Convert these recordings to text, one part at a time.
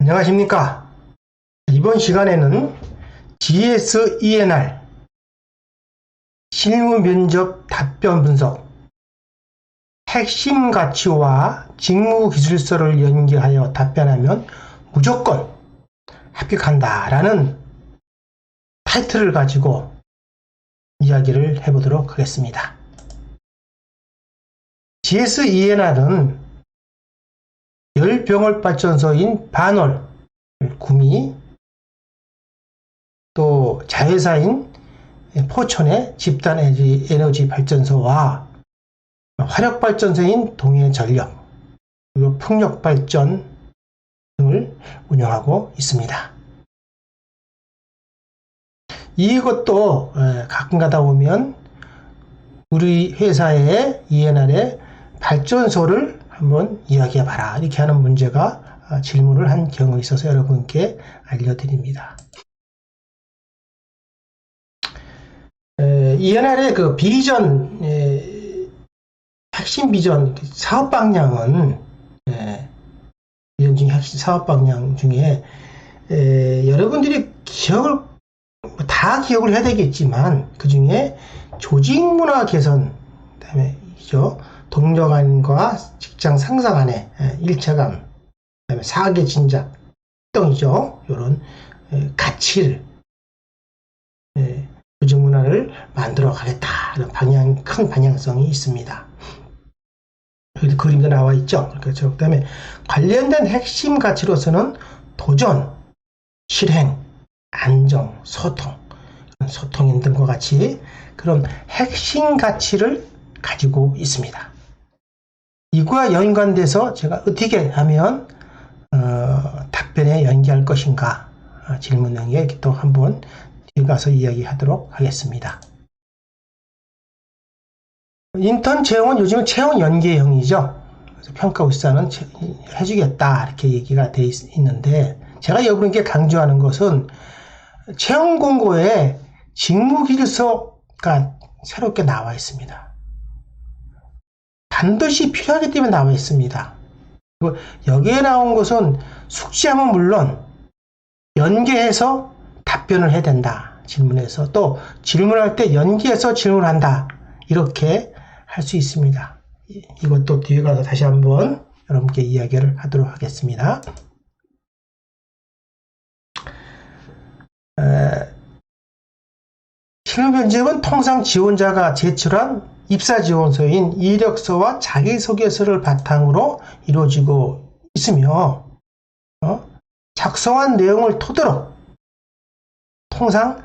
안녕하십니까. 이번 시간에는 GSENR 실무 면접 답변 분석 핵심 가치와 직무 기술서를 연계하여 답변하면 무조건 합격한다 라는 타이틀을 가지고 이야기를 해보도록 하겠습니다. GSENR은 열병월 발전소인 반월, 구미, 또 자회사인 포천의 집단 에너지- 발전소와 화력 발전소인 동해전력, 그리고 풍력 발전 등을 운영하고 있습니다. 이것도 에, 가끔 가다 보면 우리 회사의 ENR의 발전소를 한번 이야기해 봐라. 이렇게 하는 문제가 아, 질문을 한 경우 있어서 여러분께 알려드립니다. 에, ENR의 그 비전, 에, 핵심 비전, 사업 방향은, 에, 비전 중에 핵심 사업 방향 중에, 에, 여러분들이 기억을, 뭐다 기억을 해야 되겠지만, 그 중에 조직 문화 개선, 그 다음에, 이죠. 동료 간과 직장 상사 간의 에, 일체감, 그다음에 사계 진작 등이죠. 이런 가치를 에, 조직 문화를 만들어 가겠다. 이런 방향 큰 방향성이 있습니다. 여기 그림도 나와 있죠. 그렇죠. 그다음에 관련된 핵심 가치로서는 도전, 실행, 안정, 소통, 소통 등과 같이 그런 핵심 가치를 가지고 있습니다. 이거와 연관돼서 제가 어떻게 하면 어, 답변에 연기할 것인가 어, 질문 연계 또 한번 뒤에 가서 이야기하도록 하겠습니다. 인턴 채용은 요즘은 채용 연계형이죠. 그래서 평가 채- 해주겠다 이렇게 얘기가 돼 있, 있는데 제가 여러분께 강조하는 것은 채용 공고에 직무기술서가 새롭게 나와 있습니다. 반드시 필요하기 때문에 나와 있습니다. 그리고 여기에 나온 것은 숙지하면 물론 연계해서 답변을 해야 된다. 질문에서 또 질문할 때 연계해서 질문한다. 이렇게 할 수 있습니다. 이- 이것도 뒤에 가서 다시 한번 여러분께 이야기를 하도록 하겠습니다. 에, 실무 면접은 통상 지원자가 제출한 입사 지원서인 이력서와 자기소개서를 바탕으로 이루어지고 있으며 어? 작성한 내용을 토대로 통상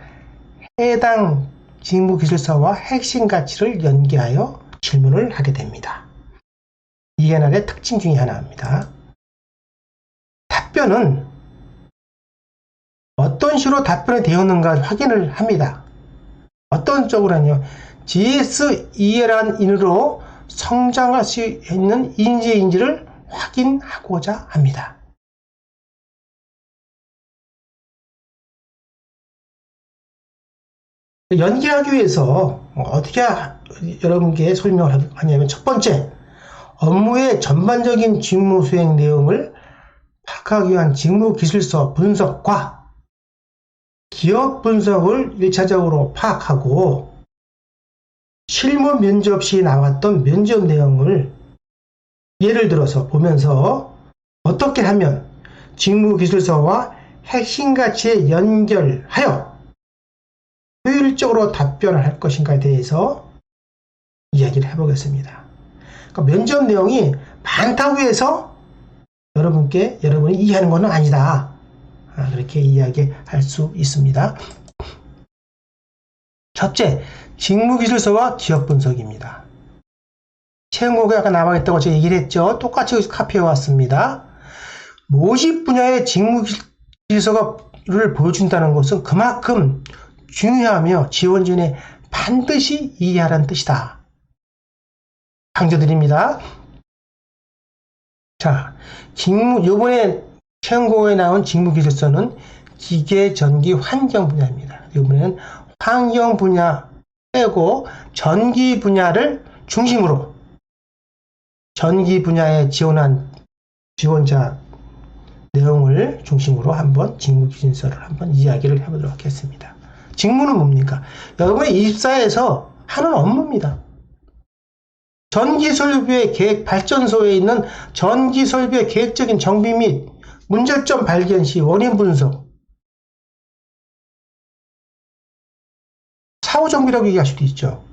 해당 직무 기술서와 핵심 가치를 연계하여 질문을 하게 됩니다. ENR의 특징 중에 하나입니다. 답변은 어떤 식으로 답변이 되었는가 확인을 합니다. 어떤 쪽으로는요. GSEL한 인으로 성장할 수 있는 인재인지를 확인하고자 합니다. 연기하기 위해서 어떻게 여러분께 설명을 하냐면 첫 번째, 업무의 전반적인 직무 수행 내용을 파악하기 위한 직무 기술서 분석과 기업 분석을 1차적으로 파악하고 실무 면접 시 나왔던 면접 내용을 예를 들어서 보면서 어떻게 하면 직무 기술서와 핵심 가치에 연결하여 효율적으로 답변을 할 것인가에 대해서 이야기를 해보겠습니다. 그러니까 면접 내용이 많다고 해서 여러분께 여러분이 이해하는 것은 아니다. 아, 그렇게 이야기할 수 있습니다. 첫째, 직무기술서와 기업 분석입니다. 채용고가 아까 나와 있다고 제가 얘기를 했죠. 똑같이 여기서 카피해 왔습니다. 모집 분야의 직무기술서를 보여준다는 것은 그만큼 중요하며 지원 전에 반드시 이해하라는 뜻이다. 강조드립니다. 자, 직무, 요번에 채용고에 나온 직무기술서는 기계, 전기, 환경 분야입니다. 이번에는 환경 분야 빼고 전기 분야를 중심으로 전기 분야에 지원한 지원자 내용을 중심으로 한번 직무 기준서를 한번 이야기를 해보도록 하겠습니다. 직무는 뭡니까? 여러분의 입사에서 하는 업무입니다. 전기설비의 계획 발전소에 있는 전기설비의 계획적인 정비 및 문제점 발견 시 원인 분석, 사후 정비라고 얘기할 수도 있죠.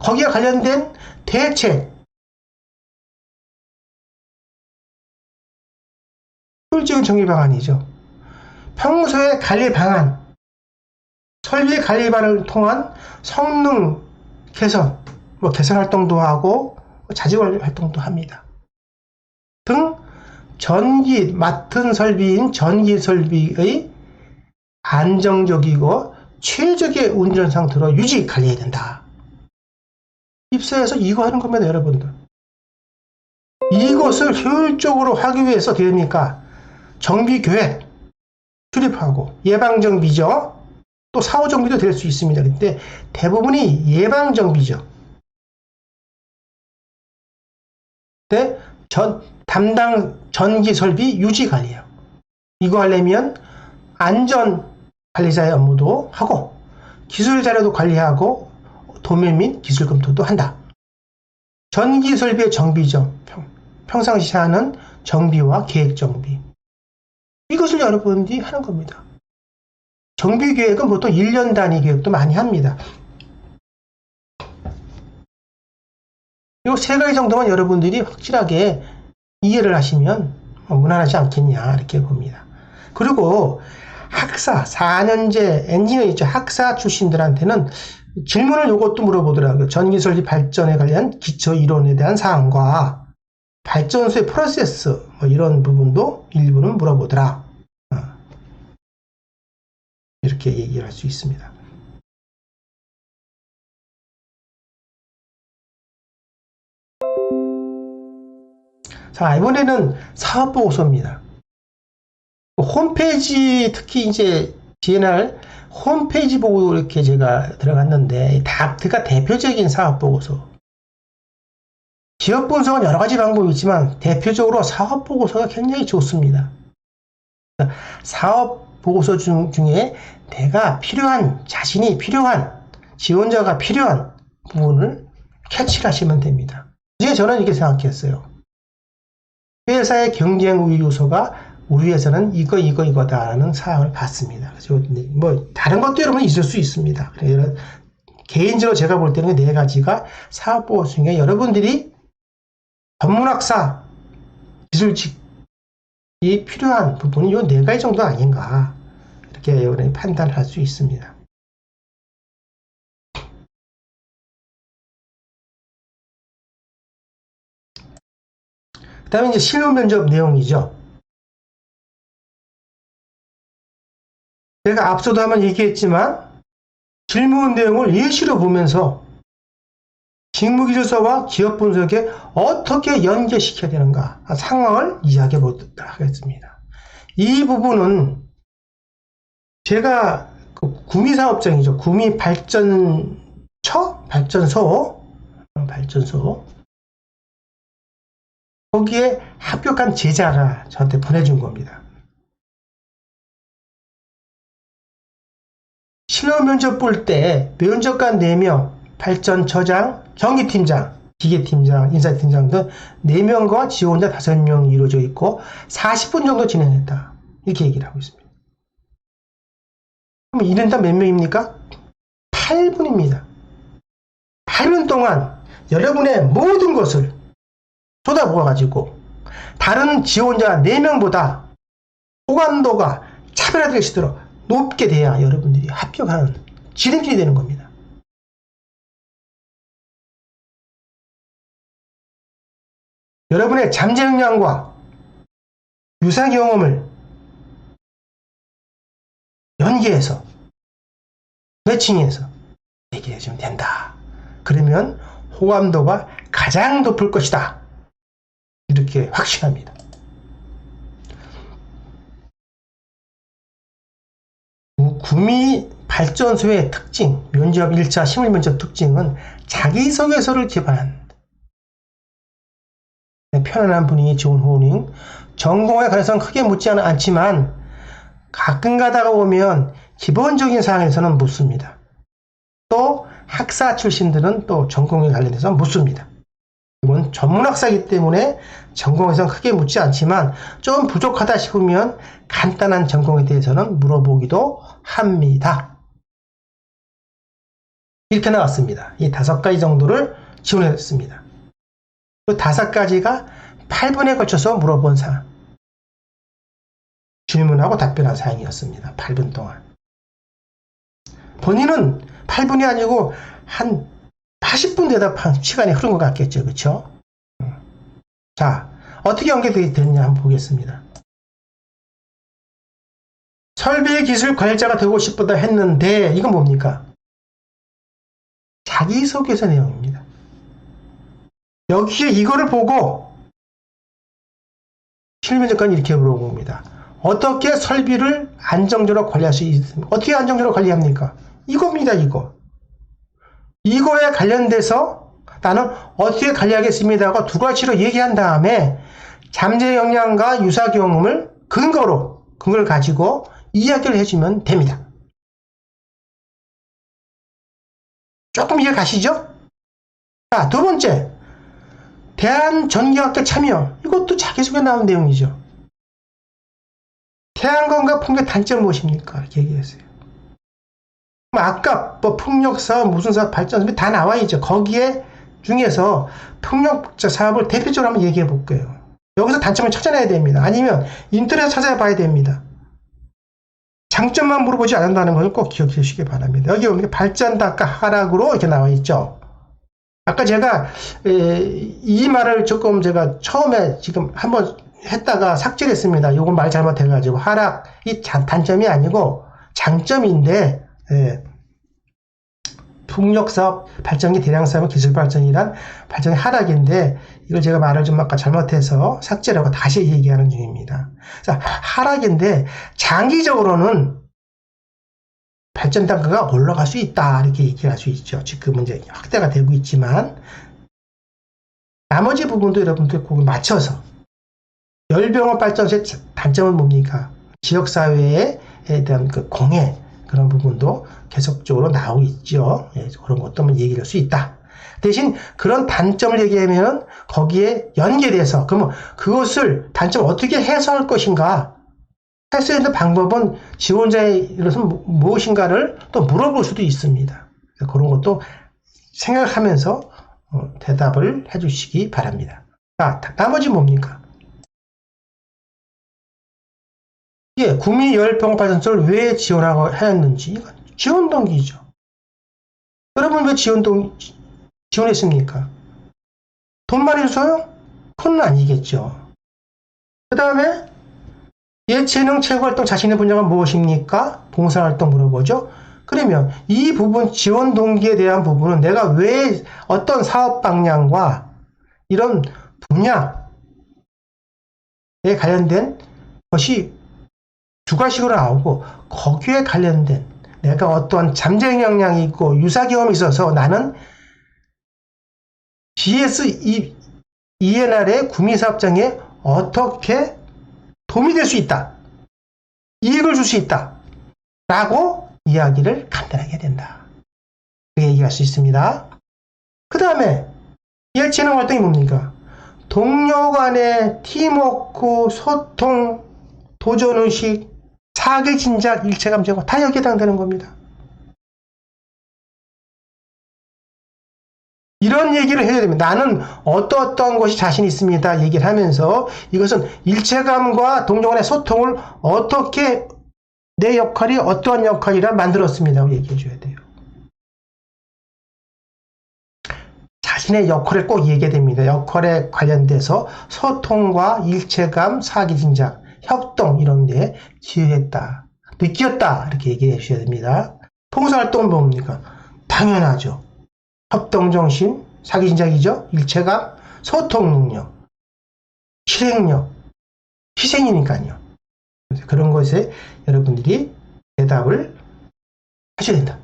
거기에 관련된 대책, 효율적인 정비 방안이죠. 평소의 관리 방안, 설비 관리 방안을 통한 성능 개선, 뭐 개선 활동도 하고 자지 관리 활동도 합니다. 등 전기 맡은 설비인 전기 설비의 안정적이고 최적의 운전 상태로 유지 관리해야 된다. 입사해서 이거 하는 겁니다, 여러분들. 이것을 효율적으로 하기 위해서 됩니까? 정비 계획 출입하고 예방 정비죠. 또 사후 정비도 될 수 있습니다. 근데 대부분이 예방 정비죠. 네, 전 담당 전기 설비 유지 관리요. 이거 하려면 안전 관리자의 업무도 하고 기술 자료도 관리하고 도면 및 기술 검토도 한다. 전기 설비의 정비죠. 평, 평상시 하는 정비와 계획 정비. 이것을 여러분들이 하는 겁니다. 정비 계획은 보통 1년 단위 계획도 많이 합니다. 이 세 가지 정도만 여러분들이 확실하게 이해를 하시면 무난하지 않겠냐 이렇게 봅니다. 그리고 학사 4년제 엔지니어 있죠 학사 출신들한테는 질문을 요것도 물어보더라고요. 전기설비 발전에 관련 기초 이론에 대한 사항과 발전소의 프로세스 뭐 이런 부분도 일부는 물어보더라. 어. 이렇게 얘기를 할 수 있습니다. 자, 이번에는 사업보고서입니다. 홈페이지, 특히 이제 DNR 홈페이지 보고 이렇게 제가 들어갔는데, 다트가 대표적인 사업 보고서. 기업 분석은 여러 가지 방법이 있지만, 대표적으로 사업 보고서가 굉장히 좋습니다. 사업 보고서 중, 중에 내가 필요한, 자신이 필요한, 지원자가 필요한 부분을 캐치를 하시면 됩니다. 이제 저는 이렇게 생각했어요. 회사의 경쟁 우위 요소가 우리 회사는 이거 이거 이거다라는 사항을 봤습니다. 그래서 뭐 다른 것도 여러분 있을 수 있습니다. 그래서 개인적으로 제가 볼 때는 네 가지가 사업 보호 중에 여러분들이 전문학사 기술직이 필요한 부분이 이 네 가지 정도 아닌가 이렇게 여러분이 판단할 수 있습니다. 그 다음에 이제 실무 면접 내용이죠. 제가 앞서도 한번 얘기했지만 질문 내용을 예시로 보면서 직무기술서와 기업 분석에 어떻게 연계시켜야 되는가 상황을 이야기해 보도록 하겠습니다. 이 부분은 제가 그 구미사업장이죠. 구미 발전처? 발전소? 발전소. 거기에 합격한 제자가 저한테 보내준 겁니다. 실무 면접 볼 때 면접관 4명, 발전 처장, 경기팀장, 기계팀장, 인사팀장 등 4명과 지원자 5명이 이루어져 있고 40분 정도 진행했다. 이렇게 얘기를 하고 있습니다. 그럼 이른다 몇 명입니까? 8분입니다. 8분 동안 여러분의 모든 것을 쏟아부어가지고 다른 지원자 4명보다 호감도가 차별화되시도록 높게 돼야 여러분들이 합격하는 지름길이 되는 겁니다. 여러분의 잠재 역량과 유사 경험을 연계해서 매칭해서 얘기해 주면 된다. 그러면 호감도가 가장 높을 것이다. 이렇게 확신합니다. 구미 발전소의 특징, 면접 1차 실물 면접 특징은 자기소개서를 기반한 편안한 분위기 좋은 호닝 전공에 관해서는 크게 묻지 않- 않지만 가끔 가다가 보면 기본적인 사항에서는 묻습니다. 또 학사 출신들은 또 전공에 관련해서 묻습니다. 이건 전문학사이기 때문에 전공에서는 크게 묻지 않지만 좀 부족하다 싶으면 간단한 전공에 대해서는 물어보기도 합니다. 이렇게 나왔습니다. 이 다섯 가지 정도를 지원했습니다. 그 다섯 가지가 8분에 걸쳐서 물어본 사항. 질문하고 답변한 사항이었습니다. 8분 동안. 본인은 8분이 아니고 한 80분 대답한 시간이 흐른 것 같겠죠. 그쵸? 음. 자, 어떻게 연결이 됐냐 한번 보겠습니다. 설비 기술 관리자가 되고 싶다 했는데, 이건 뭡니까? 자기소개서 내용입니다. 여기에 이거를 보고 실무조건 이렇게 물어봅니다. 어떻게 설비를 안정적으로 관리할 수 있습니까? 어떻게 안정적으로 관리합니까? 이겁니다, 이거. 이거에 관련돼서 나는 어떻게 관리하겠습니다 하고 두 가지로 얘기한 다음에 잠재 역량과 유사 경험을 근거로, 그걸 가지고 이야기를 해주면 됩니다. 조금 이해 가시죠? 자, 두 번째. 대한전기학교 참여. 이것도 자기소개 나온 내용이죠. 태양광과 풍력 단점 무엇입니까? 이렇게 얘기했어요. 그럼 아까 뭐 풍력 사업, 무슨 사업, 발전 사업 다 나와 있죠. 거기에 중에서 풍력 사업을 대표적으로 한번 얘기해 볼게요. 여기서 단점을 찾아내야 됩니다. 아니면 인터넷 찾아봐야 됩니다. 장점만 물어보지 않는다는 것을 꼭 기억해 주시기 바랍니다. 여기 보면 발전 단가 하락으로 이렇게 나와 있죠. 아까 제가 에, 이 말을 조금 제가 처음에 지금 한번 했다가 삭제를 했습니다. 요건 말 잘못해가지고 하락 이 자- 단점이 아니고 장점인데 예, 풍력사업 발전기 대량사업 기술 발전이란 발전의 하락인데 이걸 제가 말을 좀 아까 잘못해서 삭제라고 다시 얘기하는 중입니다. 자 하락인데 장기적으로는 발전 단가가 올라갈 수 있다 이렇게 얘기할 수 있죠. 지금은 이제 확대가 되고 있지만 나머지 부분도 여러분들 꼭 맞춰서 열병업 발전소의 단점은 뭡니까? 지역사회에 대한 그 공해 그런 부분도 계속적으로 나오고 있죠. 예, 그런 것도 한번 얘기를 할수 있다. 대신 그런 단점을 얘기하면 거기에 연계돼서 그러면 그것을 단점을 어떻게 해소할 것인가 할 수 있는 방법은 지원자로서 무엇인가를 또 물어볼 수도 있습니다. 그런 것도 생각하면서 어, 대답을 해주시기 바랍니다. 자, 나머지 뭡니까? 예, 구미 열병 발전소를 왜 지원하고 하였는지 이건 지원 동기죠. 여러분 왜 지원 동 지원했습니까? 돈 많이 줘요? 그건 아니겠죠. 그 다음에 예체능 체육활동 자신의 분야가 무엇입니까? 봉사활동 물어보죠. 그러면 이 부분 지원 동기에 대한 부분은 내가 왜 어떤 사업 방향과 이런 분야에 관련된 것이 두 가지로 나오고 거기에 관련된 내가 어떠한 잠재 역량이 있고 유사 경험이 있어서 나는 GS ENR의 구미사업장에 어떻게 도움이 될 수 있다. 이익을 줄 수 있다. 라고 이야기를 간단하게 된다. 그렇게 얘기할 수 있습니다. 그 다음에 예체능 활동이 뭡니까? 동료 간의 팀워크, 소통, 도전의식, 사기 진작, 일체감 제거 다 여기에 해당되는 겁니다. 이런 얘기를 해야 됩니다. 나는 어떠어떠한 것이 자신 있습니다. 얘기를 하면서 이것은 일체감과 동료 간의 소통을 어떻게 내 역할이 어떠한 역할이라 만들었습니다. 얘기해 줘야 돼요. 자신의 역할을 꼭 얘기해야 됩니다. 역할에 관련돼서 소통과 일체감, 사기진작, 협동 이런 데 기여했다. 느꼈다. 이렇게 얘기해 주셔야 됩니다. 봉사활동은 뭡니까? 당연하죠. 협동정신, 사기진작이죠. 일체감, 소통 능력, 실행력, 희생이니까요. 그런 것에 여러분들이 대답을 하셔야 된다.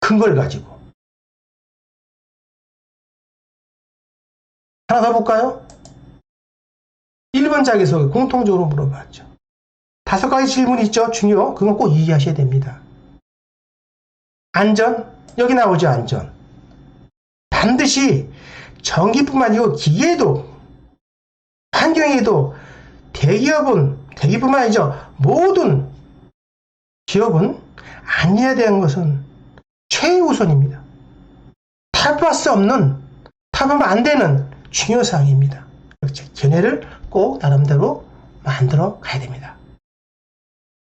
큰 걸 가지고. 하나 더 볼까요? 1번 자기소개 공통적으로 물어봤죠. 다섯 가지 질문이 있죠. 중요. 그건 꼭 이해하셔야 됩니다. 안전. 여기 나오죠. 안전. 반드시 전기뿐만 아니고 기계도 환경에도 대기업은 대기뿐만 아니죠. 모든 기업은 안전에 대한 것은 최우선입니다. 타협할 수 없는 타협하면 안 되는 중요 사항입니다. 그렇죠. 견해를 꼭 나름대로 만들어 가야 됩니다.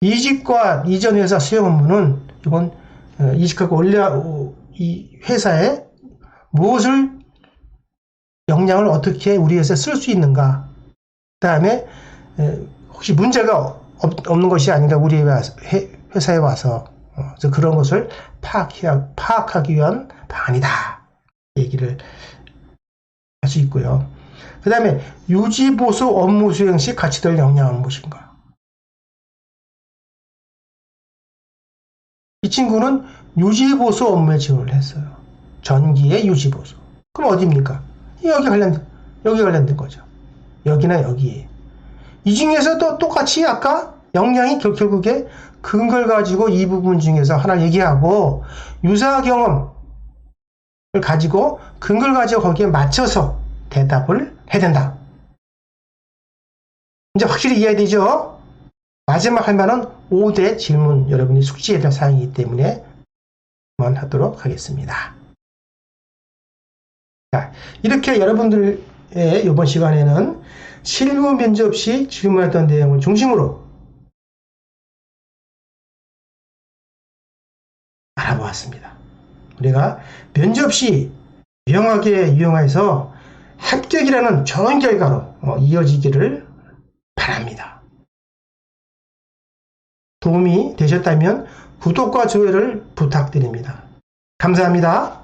이직과 이전 회사 수용 업무는 이건 어, 이직하고 올려 이 회사에 무엇을 역량을 어떻게 우리 회사에 쓸 수 있는가. 그 다음에 에, 혹시 문제가 없, 없는 것이 아니라 우리 회사에 와서 어, 그런 것을 파악하기 위한 방안이다. 얘기를 할 수 있고요. 그 다음에 유지보수 업무 수행 시 같이 될 역량은 무엇인가? 이 친구는 유지보수 업무에 지원을 했어요. 전기의 유지보수. 그럼 어디입니까? 여기 관련된, 여기 관련된 거죠. 여기나 여기. 이 중에서도 똑같이 아까 역량이 결- 결국에 근걸 가지고 이 부분 중에서 하나 얘기하고 유사 경험을 가지고 근걸 가지고 거기에 맞춰서 대답을 해야 된다. 이제 확실히 이해되죠? 마지막 할 말은 5대 질문 여러분이 숙지해야 될 사항이기 때문에 그만하도록 하겠습니다. 자, 이렇게 여러분들의 이번 시간에는 실무 면접 시 질문했던 내용을 중심으로 알아보았습니다. 우리가 면접 시 유용하게 이용해서 합격이라는 좋은 결과로 어, 이어지기를 바랍니다. 도움이 되셨다면 구독과 좋아요를 부탁드립니다. 감사합니다.